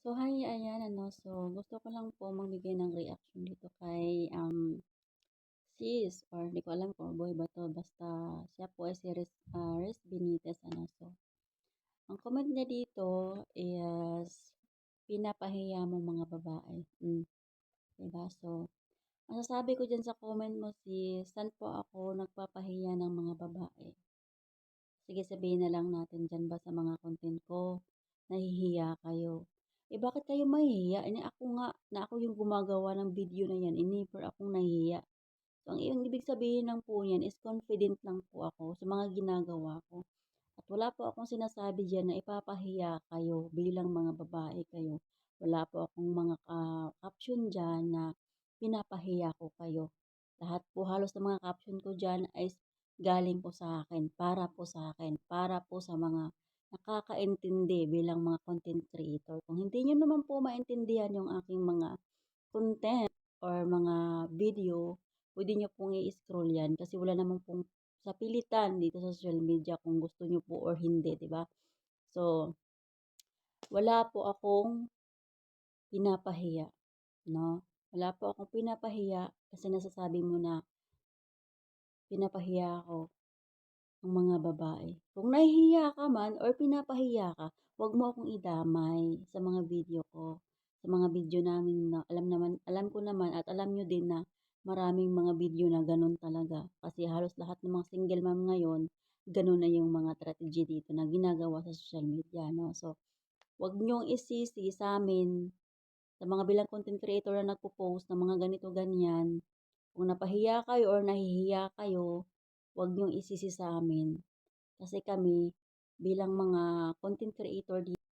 So, hi, ayan ano, so gusto ko lang po magbigay ng reaction dito kay um, sis or hindi ko alam kung boy ba to, basta siya po ay si Res, ah, Res Benitez ano. So, ang comment niya dito is pinapahiya mo mga babae. Mm, diba? So, masasabi ko dyan sa comment mo si saan po ako nagpapahiya ng mga babae? Sige, sabihin na lang natin dyan ba sa mga content ko, nahihiya kayo. Eh, bakit kayo mahihiya? Eh, ako nga, na ako yung gumagawa ng video na yan, eh, never akong nahihiya. So, ang yung ibig sabihin lang po yan is confident lang po ako sa mga ginagawa ko. At wala po akong sinasabi dyan na ipapahiya kayo bilang mga babae kayo. Wala po akong mga caption dyan na pinapahiya ko kayo. Lahat po halos ng mga caption ko dyan ay galing po sa akin, para po sa akin, para po sa mga nakakaintindi bilang mga content creator. Kung hindi nyo naman po maintindihan yung aking mga content or mga video, pwede nyo pong i-scroll yan kasi wala naman pong sa pilitan dito sa social media kung gusto nyo po or hindi, di ba? So, wala po akong pinapahiya, no? Wala po akong pinapahiya kasi nasasabi mo na pinapahiya ako ng mga babae. Kung nahihiya ka man or pinapahiya ka, huwag mo akong idamay sa mga video ko. Sa mga video namin na alam naman, alam ko naman at alam nyo din na maraming mga video na ganun talaga. Kasi halos lahat ng mga single mom ngayon, ganun na yung mga strategy dito na ginagawa sa social media. No? So, huwag nyong isisi sa amin, sa mga bilang content creator na nagpo-post ng mga ganito ganyan. Kung napahiya kayo or nahihiya kayo, huwag niyong isisi sa amin. Kasi kami, bilang mga content creator dito,